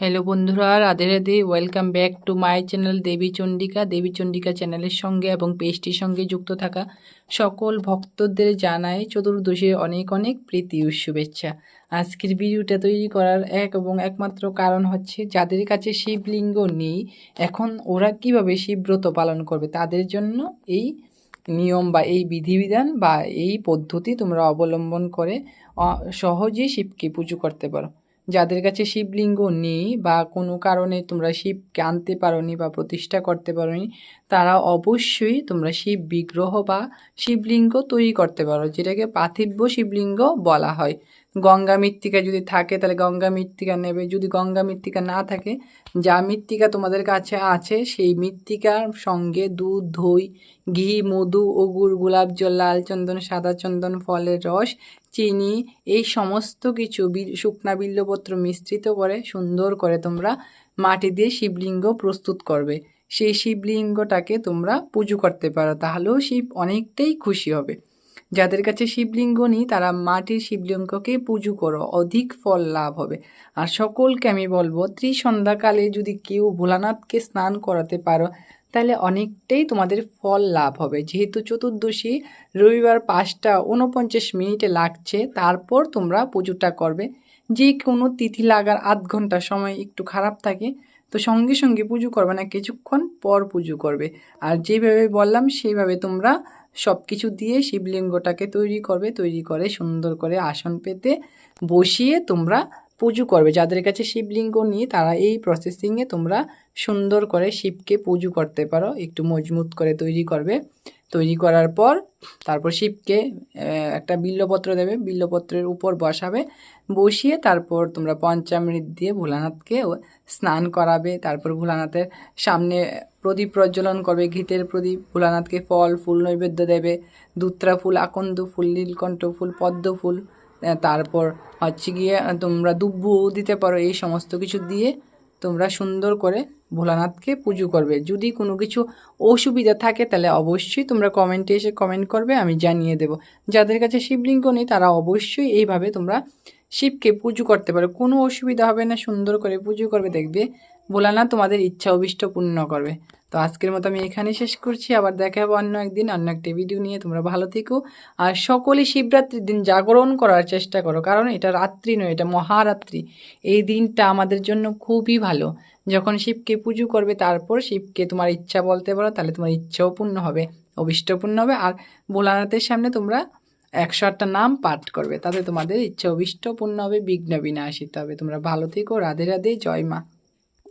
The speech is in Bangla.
হ্যালো বন্ধুরা, Radhe Radhe. Welcome back to my channel Devi Chandika Devi Chandika চ্যানেলের সঙ্গে এবং পেজটির সঙ্গে যুক্ত থাকা সকল ভক্তদের জানায় চতুর্দশীর অনেক অনেক প্রীতি ও শুভেচ্ছা। আজকের ভিডিওটা তৈরি করার এক এবং একমাত্র কারণ হচ্ছে, যাদের কাছে শিবলিঙ্গ নেই, এখন ওরা কীভাবে শিবব্রত পালন করবে, তাদের জন্য এই নিয়ম বা এই বিধিবিধান বা এই পদ্ধতি তোমরা অবলম্বন করে সহজেই শিবকে পুজো করতে পারো। যাদের কাছে শিবলিঙ্গ নেই বা কোনো কারণে তোমরা শিবকে আনতে পারোনি বা প্রতিষ্ঠা করতে পারোনি, তারা অবশ্যই তোমরা শিব বিগ্রহ বা শিবলিঙ্গ তৈরি করতে পারো, যেটাকে পার্থিব্য শিবলিঙ্গ বলা হয়। গঙ্গা মৃত্তিকা যদি থাকে, তাহলে গঙ্গা মৃত্তিকা নেবে। যদি গঙ্গা মৃত্তিকা না থাকে, যা মৃত্তিকা তোমাদের কাছে আছে, সেই মৃত্তিকার সঙ্গে দুধ, দই, ঘি, মধু অগুর গোলাপ জল, লাল চন্দন, সাদা চন্দন, ফলের রস, চিনি, এই সমস্ত কিছু শুকনা বিল্লপত্র মিশ্রিত করে সুন্দর করে তোমরা মাটি দিয়ে শিবলিঙ্গ প্রস্তুত করবে। সেই শিবলিঙ্গটাকে তোমরা পুজো করতে পারো, তাহলেও শিব অনেকটাই খুশি হবে। যাদের কাছে শিবলিঙ্গ নেই, তারা মাটির শিবলিঙ্গকে পুজো করো, অধিক ফল লাভ হবে। আর সকলকে আমি বলব, ত্রিসন্ধ্যাকালে যদি কেউ ভোলানাথকে স্নান করাতে পারো, তাহলে অনেকটাই তোমাদের ফল লাভ হবে। যেহেতু চতুর্দশী, রবিবার পাঁচটা উনপঞ্চাশ মিনিটে লাগছে, তারপর তোমরা পুজোটা করবে। যে কোনো তিথি লাগার আধ ঘণ্টা সময় একটু খারাপ থাকে, তো সঙ্গে সঙ্গে পুজো করবে না, কিছুক্ষণ পর পুজো করবে। আর যেভাবে বললাম সেইভাবে তোমরা সব কিছু দিয়ে শিবলিঙ্গটাকে তৈরি করবে, তৈরি করে সুন্দর করে আসন পেতে বসিয়ে তোমরা পুজো করবে। যাদের কাছে শিবলিঙ্গ নিয়ে তারা এই প্রসেসিংয়ে তোমরা সুন্দর করে শিবকে পুজো করতে পারো, একটু মজবুত করে তৈরি করবে। তৈরি করার পর তারপর শিবকে একটা বিল্লপত্র দেবে, বিল্লপত্রের উপর বসাবে, বসিয়ে তারপর তোমরা পঞ্চামৃত দিয়ে ভোলানাথকে স্নান করাবে। তারপর ভোলানাথের সামনে প্রদীপ প্রজ্বলন করবে, ঘিতের প্রদীপ, ভোলানাথকে ফল, ফুল, নৈবেদ্য দেবে দুত্রা ফুল, আকন্দ ফুল, নীলকণ্ঠ ফুল, পদ্ম ফুল তারপর হচ্ছে গিয়ে তোমরা দুব্বু দিতে পারো, এই সমস্ত কিছু দিয়ে তোমরা সুন্দর করে ভোলানাথকে পুজো করবে। যদি কোনো কিছু অসুবিধা থাকে, তাহলে অবশ্যই তোমরা কমেন্টে এসে কমেন্ট করবে, আমি জানিয়ে দেব। যাদের কাছে শিবলিঙ্গ নেই, তারা অবশ্যই এইভাবে তোমরা শিবকে পুজো করতে পারো। কোনো অসুবিধা হবে না, সুন্দর করে পুজো করবে, দেখবে ভোলানাথ তোমাদের ইচ্ছা অভিষ্ট পূর্ণ করবে। তো আজকের মতো আমি এখানেই শেষ করছি। আবার দেখা হবে অন্য একদিন, অন্য একটা ভিডিও নিয়ে। তোমরা ভালো থেকো। আর সকলে শিবরাত্রির দিন জাগরণ করার চেষ্টা করো, কারণ এটা রাত্রি নয়, এটা মহারাত্রি। এই দিনটা আমাদের জন্য খুবই ভালো। যখন শিবকে পুজো করবে, তারপর শিবকে তোমার ইচ্ছা বলতে পারো, তাহলে তোমার ইচ্ছাও পূর্ণ হবে, অভিষ্ট পূর্ণ হবে। আর ভোলানাথের সামনে তোমরা একশো আটটা নাম পাঠ করবে, তাতে তোমাদের ইচ্ছা অভিষ্ট পূর্ণ হবে, বিঘ্ন বিনাশিত হবে। তোমরা ভালো থেকো। রাধে রাধে। জয় মা।